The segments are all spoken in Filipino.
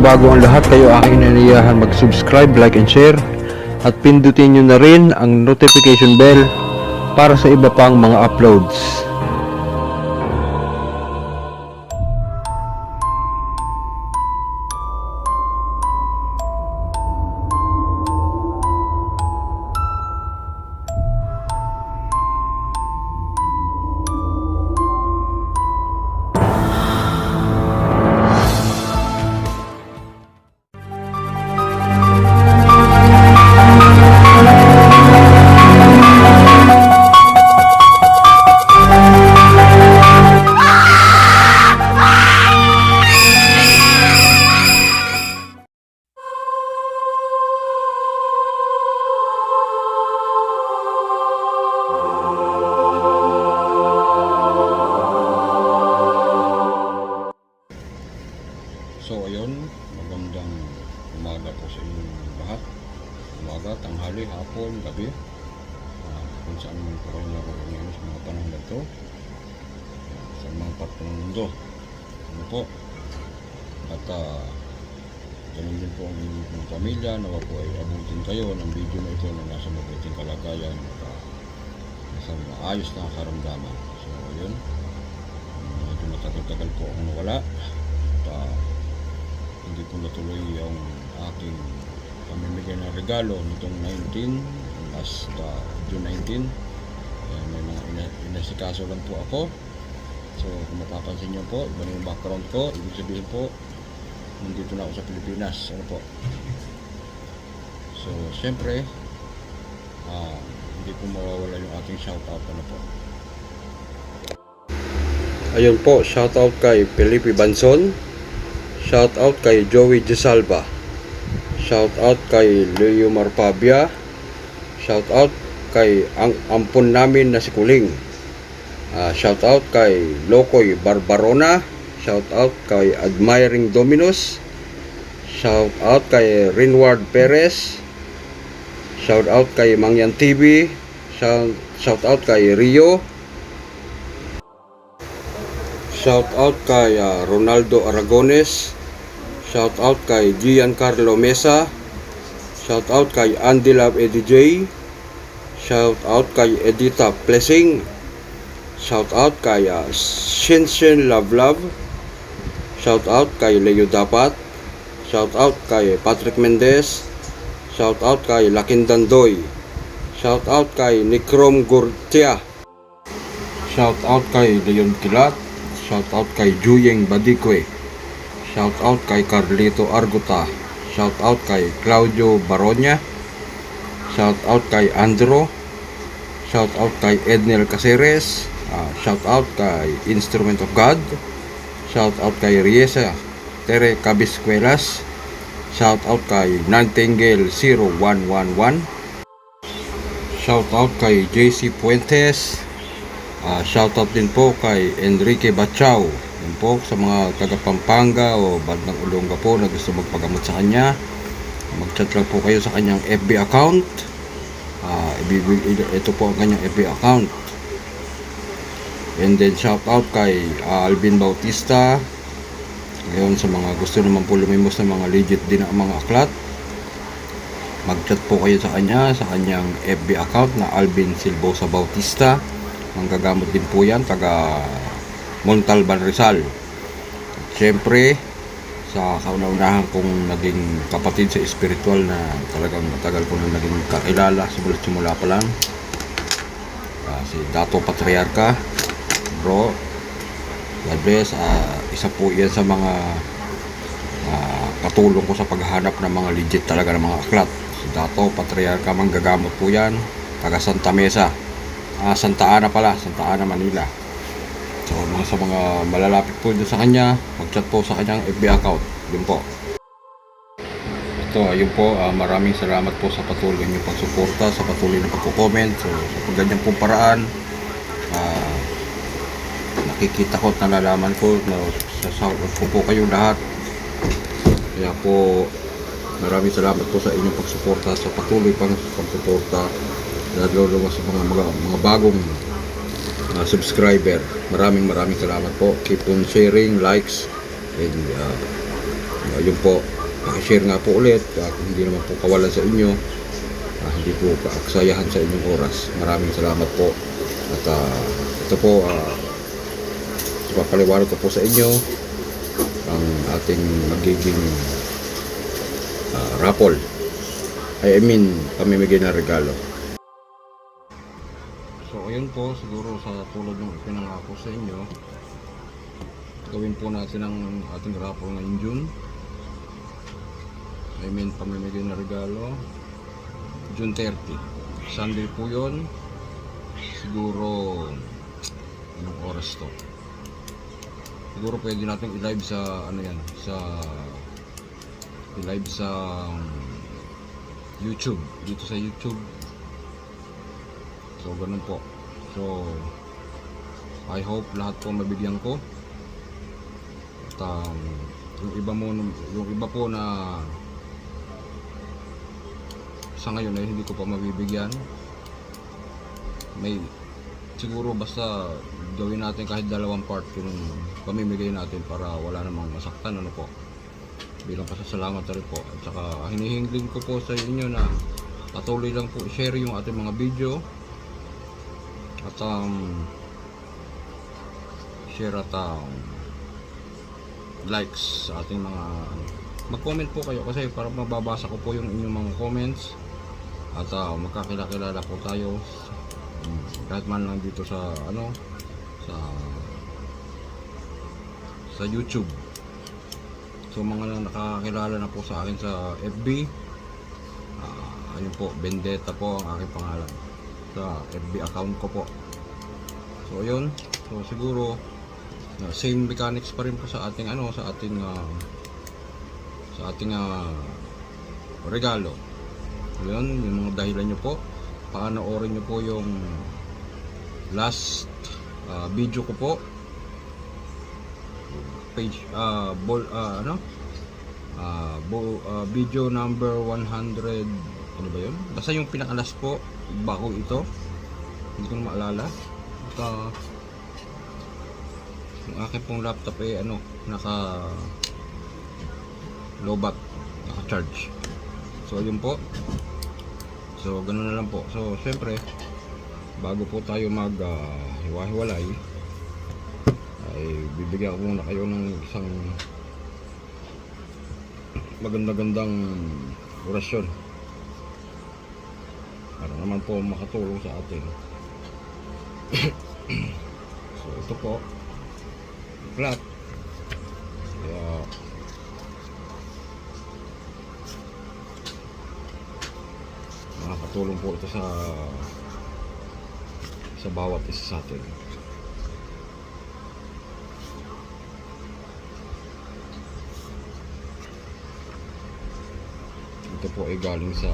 bago ang lahat, kayo aking inaniyahan mag-subscribe, like, and share. At pindutin nyo na rin ang notification bell para sa iba pang mga uploads. So ayun, magandang umaga po sa inyong lahat. Umaga, tanghali, hapon, gabi. Uh, kung saan man po kayo naroon ngayon sa mga panahon na ito. Ah, sa mga part ng mundo. Ano po? At uh, ganun din po ang inyong pamilya. Nawa po ay abutin kayo ng video na ito na nasa mabuting kalagayan at uh, nasa maayos na karamdaman. So ayun, medyo matagal-tagal po akong nawala. At uh, hindi ko natuloy yung aking pamimigay ng regalo nitong 19 last uh, June 19 Kaya may mga ina- inasikaso lang po ako. So kung mapapansin nyo po iba na yung background ko. Ibig sabihin po nandito na ako sa Pilipinas. Ano po? So syempre ah, hindi po mawawala yung ating shoutout. Ano po? Ayun po, shoutout kay Felipe Banson. Shoutout kay Joey Gisalba. Shoutout kay Leo Marpabia. Shoutout kay ang ampon namin na si Kuling. Ah, shoutout kay Lokoy Barbarona. Shoutout kay Admiring Dominos. Shoutout kay Rinward Perez. Shoutout kay Mangyan TV. Shout, shoutout kay Rio. Shout out kay ah, Ronaldo Aragones. Shout out kay Giancarlo Mesa. Shout out kay Andy Love Eddie. Shout out kay Edita Blessing. Shout out kay uh, Shinshin Love Love. Shout out kay Leo Dapat. Shout out kay Patrick Mendez. Shout out kay Lakindan Doy. Shout out kay Nikrom Gurtia. Shout out kay Leon Kilat. Shout out kay Juyeng Badikwe. Shout out kay Carlito Arguta. Shout out kay Claudio Baronya. Shout out kay Andro. Shout out kay Ednel Caceres. Ah, shout out kay Instrument of God. Shout out kay Riesa Tere Cabiscuelas. Shout out kay Nightingale 0111. Shout out kay JC Puentes. Ah, shoutout din po kay Enrique Bachao. Yun po sa mga taga Pampanga o bandang Olonga po na gusto magpagamot sa kanya. Mag-chat lang po kayo sa kanyang FB account. Ibibig ito po ang kanyang FB account. And then shoutout kay ah, Alvin Bautista. Ngayon sa mga gusto naman po lumimos ng mga legit din ang mga aklat. Mag-chat po kayo sa kanya sa kanyang FB account na Alvin Silbosa Bautista. Manggagamot din po yan, taga Montalban Rizal. At syempre, sa kauna-unahan kong naging kapatid sa spiritual na talagang matagal ko na naging kakilala simula simula pa lang. Ah, si Dato Patriarca, bro, God bless. Ah, isa po yan sa mga ah, katulong ko sa paghahanap ng mga legit talaga ng mga aklat. Si Dato Patriarca, manggagamot po yan, taga Santa Mesa. Ah, Santa Ana pala, Santa Ana, Manila. So, mga sa mga malalapit po dun sa kanya, mag-chat po sa kanyang FB account. Yun po. Ito, ayun po, ah, maraming salamat po sa patuloy niyo pagsuporta, sa patuloy na pagko-comment. So, sa ganyan pong paraan, ah, nakikita ko at nalalaman ko na sa support ko po kayo lahat. Kaya po, maraming salamat po sa inyong pagsuporta, sa patuloy pang pagsuporta lalo sa mga, mga, mga bagong uh, subscriber. Maraming maraming salamat po. Keep on sharing, likes, and uh, yun po. pakishare nga po ulit at hindi naman po kawalan sa inyo Ah, hindi po kaaksayahan sa inyong oras maraming salamat po at ah, ito po uh, papaliwanag ko po sa inyo ang ating magiging ah, raffle I mean pamimigay ng regalo So ayun po, siguro sa tulad ng ipinangako sa inyo, gawin po natin ang ating raffle ngayong June. I mean, pamimigay na regalo. June 30. Sunday po yun. Siguro, anong oras to? Siguro pwede natin i-live sa, ano yan, sa, i-live sa um, YouTube. Dito sa YouTube. So, ganun po. So, I hope lahat po mabigyan ko. At um, yung iba mo, yung iba po na sa ngayon ay hindi ko pa mabibigyan. May siguro basta gawin natin kahit dalawang part yung pamimigay natin para wala namang masaktan ano po bilang pasasalamat na rin po at saka hinihingling ko po sa inyo na patuloy lang po share yung ating mga video at um, share at um, likes sa ating mga mag-comment po kayo kasi para mababasa ko po yung inyong mga comments. At uh, magkakilala po tayo. Um, kahit man lang dito sa ano sa sa YouTube. So mga na nakakilala na po sa akin sa FB ah, ayun po Vendetta po ang aking pangalan sa FB account ko po. So yun, so siguro uh, same mechanics pa rin po sa ating ano sa ating uh, sa ating uh, regalo. Yun, yung mga dahilan nyo po. Paanoorin nyo po yung last uh, video ko po. Page uh, ball uh, ano? Uh, bo, uh, video number 100 ano ba yun? Basta yung pinakalas po bago ito. Hindi ko na maalala. At yung akin pong laptop eh ano naka low back naka charge so yun po. So ganun na lang po. So syempre bago po tayo mag uh, hiwa-hiwalay ay bibigyan ko muna kayo ng isang maganda-gandang orasyon para naman po makatulong sa atin. So ito po. Flat. Kaya makakatulong po ito sa sa bawat isa sa atin. Ito po ay galing sa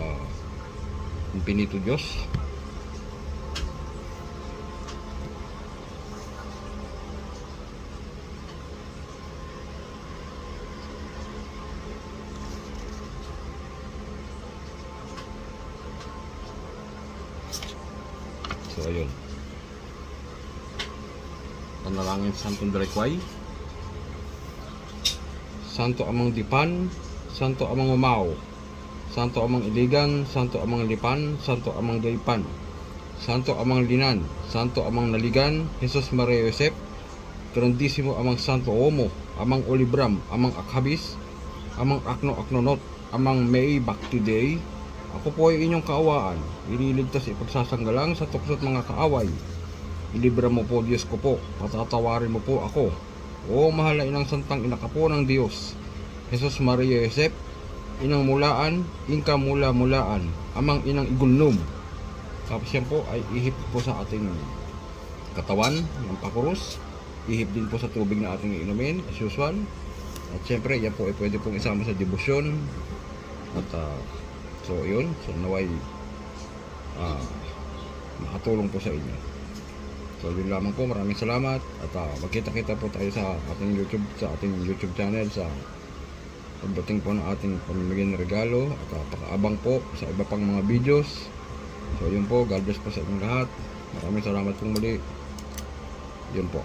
Infinito Diyos. So ayun. Panalangin sa Santong Dalakway. Santo Amang Dipan, Santo Amang Umao, Santo Amang Iligan, Santo Amang Lipan, Santo Amang Daypan, Santo Amang Linan, Santo Amang Naligan, Jesus Maria Josep, Grandissimo Amang Santo Omo, Amang Olibram, Amang Akhabis, Amang Akno Aknonot, Amang May Bakti Day, ako po ay inyong kaawaan, ililigtas ipagsasanggalang sa tuksot mga kaaway. Ilibra mo po Diyos ko po, patatawarin mo po ako. O mahal na inang santang inakapo ng Diyos, Jesus Maria Josep, inang mulaan, ingka mula mulaan, amang inang igulnom. Tapos yan po ay ihip po sa ating katawan ng pakurus. Ihip din po sa tubig na ating inumin as usual. At syempre yan po ay pwede pong isama sa debosyon. At ah, so yun, so naway ah, makatulong po sa inyo. So yun lamang po, maraming salamat at ah, magkita-kita po tayo sa ating YouTube sa ating YouTube channel sa pagdating po ng ating pamimigay regalo at uh, pakaabang po sa iba pang mga videos. So yun po. God bless po sa inyong lahat. Maraming salamat pong muli. Yun po